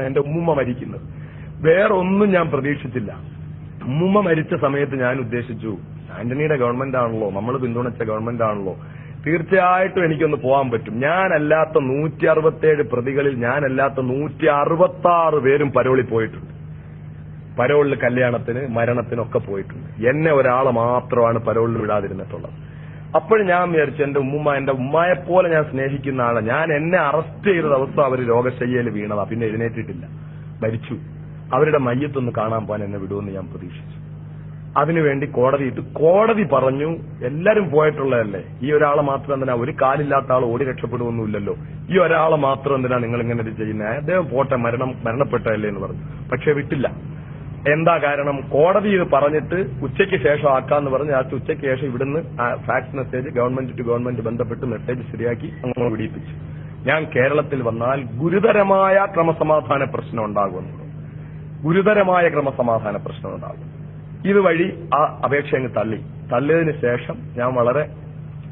എന്റെ ഉമ്മുമ്മ മരിക്കുന്നത്. വേറെ ഒന്നും ഞാൻ പ്രതീക്ഷിച്ചില്ല. ഉമ്മുമ്മ മരിച്ച സമയത്ത് ഞാൻ ഉദ്ദേശിച്ചു ആന്റണിയുടെ ഗവൺമെന്റ് ആണല്ലോ നമ്മൾ പിന്തുണച്ച ഗവൺമെന്റ് ആണല്ലോ. തീർച്ചയായിട്ടും എനിക്കൊന്ന് പോകാൻ പറ്റും. ഞാനല്ലാത്ത നൂറ്റി അറുപത്തേഴ് പ്രതികളിൽ ഞാനല്ലാത്ത നൂറ്റി അറുപത്തി ആറ് പേരും പരോളിൽ പോയിട്ടുണ്ട്. പരോളിൽ കല്യാണത്തിന് മരണത്തിനൊക്കെ പോയിട്ടുണ്ട്. എന്നെ ഒരാളെ മാത്രമാണ് പരോളിൽ വിടാതിരുന്നിട്ടുള്ളത്. അപ്പോൾ ഞാൻ വിചാരിച്ചു എന്റെ ഉമ്മുമ്മ എന്റെ ഉമ്മയെ പോലെ ഞാൻ സ്നേഹിക്കുന്ന ആളെ. ഞാൻ എന്നെ അറസ്റ്റ് ചെയ്ത ദിവസം അവർ രോഗശയ്യയിൽ വീണതാ. പിന്നെ എഴുന്നേറ്റിട്ടില്ല. മരിച്ചു. അവരുടെ മയ്യത്തൊന്ന് കാണാൻ പോകാൻ എന്നെ വിടുമെന്ന് ഞാൻ പ്രതീക്ഷിച്ചു. അതിനുവേണ്ടി കോടതി ഇട്ട് കോടതി പറഞ്ഞു എല്ലാരും പോയിട്ടുള്ളതല്ലേ? ഈ ഒരാളെ മാത്രം എന്തിനാ? ഒരു കാലില്ലാത്ത ആൾ ഓടി രക്ഷപ്പെടുവൊന്നുമില്ലല്ലോ. ഈ ഒരാളെ മാത്രം എന്തിനാ നിങ്ങൾ ഇങ്ങനെ ഇത് ചെയ്യുന്നത് അദ്ദേഹം പോട്ടെ മരണം മരണപ്പെട്ടതല്ലേ എന്ന് പറഞ്ഞു. പക്ഷെ വിട്ടില്ല. എന്താ കാരണം? കോടതി ഇത് പറഞ്ഞിട്ട് ഉച്ചയ്ക്ക് ശേഷം ആക്കാന്ന് പറഞ്ഞ് ആ ഉച്ചയ്ക്ക് ശേഷം ഇവിടുന്ന് fax message government to government ബന്ധപ്പെട്ട് മെസ്സേജ് ശരിയാക്കി അങ്ങനെ വിടിയിപ്പിച്ചു. ഞാൻ കേരളത്തിൽ വന്നാൽ ഗുരുതരമായ ക്രമസമാധാന പ്രശ്നം ഉണ്ടാകുമെന്ന് ഗുരുതരമായ ക്രമസമാധാന പ്രശ്നം ഉണ്ടാകും. ഇതുവഴി ആ അപേക്ഷ അങ്ങ് തള്ളി. തള്ളിയതിന് ശേഷം ഞാൻ വളരെ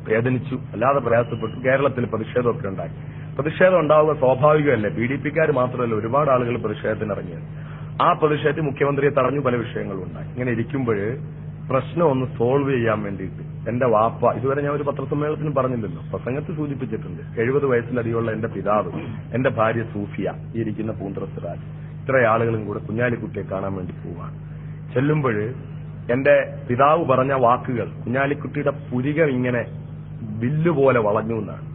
വേദനിച്ചു. അല്ലാതെ പ്രയാസപ്പെട്ടു. കേരളത്തിൽ പ്രതിഷേധമൊക്കെ ഉണ്ടായി. പ്രതിഷേധം ഉണ്ടാവുക സ്വാഭാവികമല്ലേ? പി ഡി പിക്കാർ മാത്രമല്ല ഒരുപാട് ആളുകൾ പ്രതിഷേധത്തിന് ഇറങ്ങിയത് ആ പ്രതിഷേധത്തിൽ മുഖ്യമന്ത്രിയെ തടഞ്ഞു പല വിഷയങ്ങളും ഉണ്ടായി ഇങ്ങനെ ഇരിക്കുമ്പോൾ പ്രശ്നം ഒന്ന് സോൾവ് ചെയ്യാൻ വേണ്ടിയിട്ട് എന്റെ വാപ്പ ഇതുവരെ ഞാൻ ഒരു പത്രസമ്മേളനത്തിന് പറഞ്ഞില്ലല്ലോ പ്രസംഗത്തിൽ സൂചിപ്പിച്ചിട്ടുണ്ട്. എഴുപത് വയസ്സിലധികമുള്ള എന്റെ പിതാവ് എന്റെ ഭാര്യ സൂഫിയ ഇരിക്കുന്ന പൂന്തറ ഇത്ര ആളുകളും കൂടെ കുഞ്ഞാലിക്കുട്ടിയെ കാണാൻ വേണ്ടി പോവാണ്. ചെല്ലുമ്പോൾ എന്റെ പിതാവ് പറഞ്ഞ വാക്കുകൾ കുഞ്ഞാലിക്കുട്ടിയുടെ പുരികം ഇങ്ങനെ വില്ല് പോലെ വളഞ്ഞു എന്നാണ്.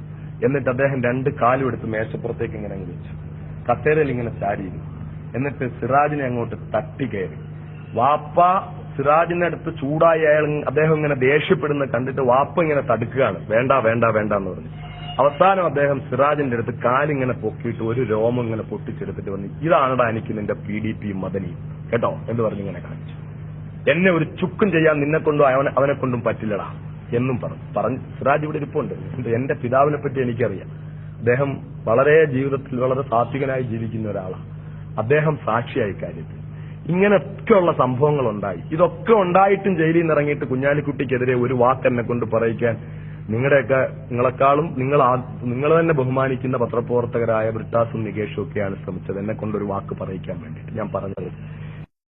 എന്നിട്ട് അദ്ദേഹം രണ്ട് കാലും എടുത്ത് മേശപ്പുറത്തേക്ക് ഇങ്ങനെ വെച്ചു കത്തേരയിൽ ഇങ്ങനെ ചാരിയിരുന്നു. എന്നിട്ട് സിറാജിനെ അങ്ങോട്ട് തട്ടി കയറി. വാപ്പ സിറാജിന്റെ അടുത്ത് ചൂടായി അയാൾ അദ്ദേഹം ഇങ്ങനെ ദേഷ്യപ്പെടുന്ന കണ്ടിട്ട് വാപ്പ ഇങ്ങനെ തടുക്കുകയാണ്. വേണ്ട വേണ്ട വേണ്ട എന്ന് പറഞ്ഞു. അവസാനം അദ്ദേഹം സിറാജിന്റെ അടുത്ത് കാലിങ്ങനെ പൊക്കിയിട്ട് ഒരു രോമം ഇങ്ങനെ പൊട്ടിച്ചെടുത്തിട്ട് വന്നു ഇതാണടാ എനിക്ക് നിന്റെ പി ഡി പിയും മദനിയും. കേട്ടോ? എന്ന് പറഞ്ഞ് ഇങ്ങനെ കാണിച്ചു. എന്നെ ഒരു ചുക്കും ചെയ്യാൻ നിന്നെ കൊണ്ടും അവനെ അവനെ കൊണ്ടും പറ്റില്ലടാ എന്നും പറഞ്ഞു പറഞ്ഞു സിറാജ് ഇവിടെ ഇരിപ്പുണ്ട്. എന്റെ പിതാവിനെ പറ്റി എനിക്കറിയാം. അദ്ദേഹം വളരെ ജീവിതത്തിൽ വളരെ സാത്വികനായി ജീവിക്കുന്ന ഒരാളാണ്. അദ്ദേഹം സാക്ഷിയായി കാര്യത്തിൽ. ഇങ്ങനെയൊക്കെയുള്ള സംഭവങ്ങൾ ഉണ്ടായി ഇതൊക്കെ ഉണ്ടായിട്ടും ജയിലിൽ നിന്ന് ഇറങ്ങിയിട്ട് കുഞ്ഞാലിക്കുട്ടിക്കെതിരെ ഒരു വാക്ക് എന്നെ കൊണ്ട് പറയിക്കാൻ നിങ്ങളുടെയൊക്കെ നിങ്ങളെക്കാളും നിങ്ങൾ നിങ്ങൾ തന്നെ ബഹുമാനിക്കുന്ന പത്രപ്രവർത്തകരായ ബ്രിട്ടാസും നികേഷും ഒക്കെയാണ് ശ്രമിച്ചത്. എന്നെ കൊണ്ട് ഒരു വാക്ക് പറയിക്കാൻ വേണ്ടിയിട്ട് ഞാൻ പറഞ്ഞത്.